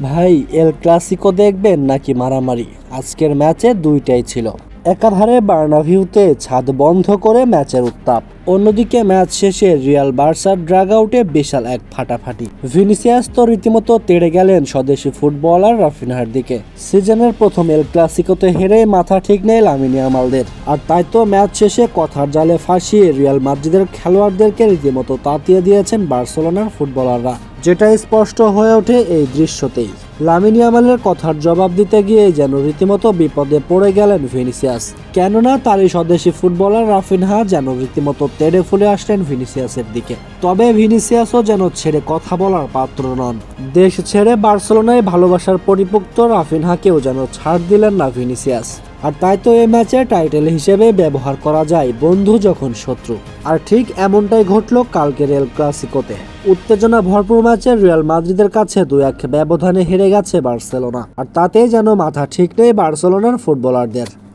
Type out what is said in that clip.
ভাই El Clasico দেখবেন নাকি মারামারি? আজকের ম্যাচে দুইটাই ছিল। একাধারে বার্নাভিউতে ছাদ বন্ধ করে ম্যাচের উত্তাপ। অন্যদিকে ম্যাচ শেষে রিয়াল বার্সার ড্রাগ আউটে বিশাল এক ফাটাফাটি। ভিনিসিয়াস তো রীতিমতো তেড়ে গেলেন স্বদেশি ফুটবলার রাফিনহার দিকে। সিজনের প্রথম এল ক্লাসিকোতে হেরে মাথা ঠিক নেই লামিনী আমালদের আর তাই তো ম্যাচ শেষে কথার জালে ফাঁসিয়ে রিয়াল মাদ্রিদের খেলোয়াড়দেরকে রীতিমতো তাতিয়ে দিয়েছেন বার্সেলোনার ফুটবলাররা। যেটা স্পষ্ট হয়ে ওঠে এই দৃশ্যতেই। লামিনী আমালের কথার জবাব দিতে গিয়ে যেন রীতিমতো বিপদে পড়ে গেলেন ভিনিসিয়াস। কেননা তারই স্বদেশি ফুটবলার রাফিনহা যেন রীতিমতো তেড়ে ফুলে আসলেন ভিনিসিয়াসের দিকে। তবে ভিনিসিয়াসও যেন ছেড়ে কথা বলার পাত্র নন। দেশ ছেড়ে বার্সেলোনায় ভালোবাসার পরিপুক্ত রাফিনহাকেও যেন ছাড় দিলেন না ভিনিসিয়াস। আর তাই তো এই ম্যাচে টাইটেল হিসেবে ব্যবহার করা যায় বন্ধু যখন শত্রু। আর ঠিক এমনটাই ঘটল কালকে রেল ক্লাসিকোতে। উত্তেজনা ভরপুর ম্যাচে রিয়াল মাদ্রিদের কাছে দু এক ব্যবধানে হেরে গেছে বার্সেলোনা। আর তাতে যেন মাথা ঠিক নেই বার্সেলোনার ফুটবলারদের।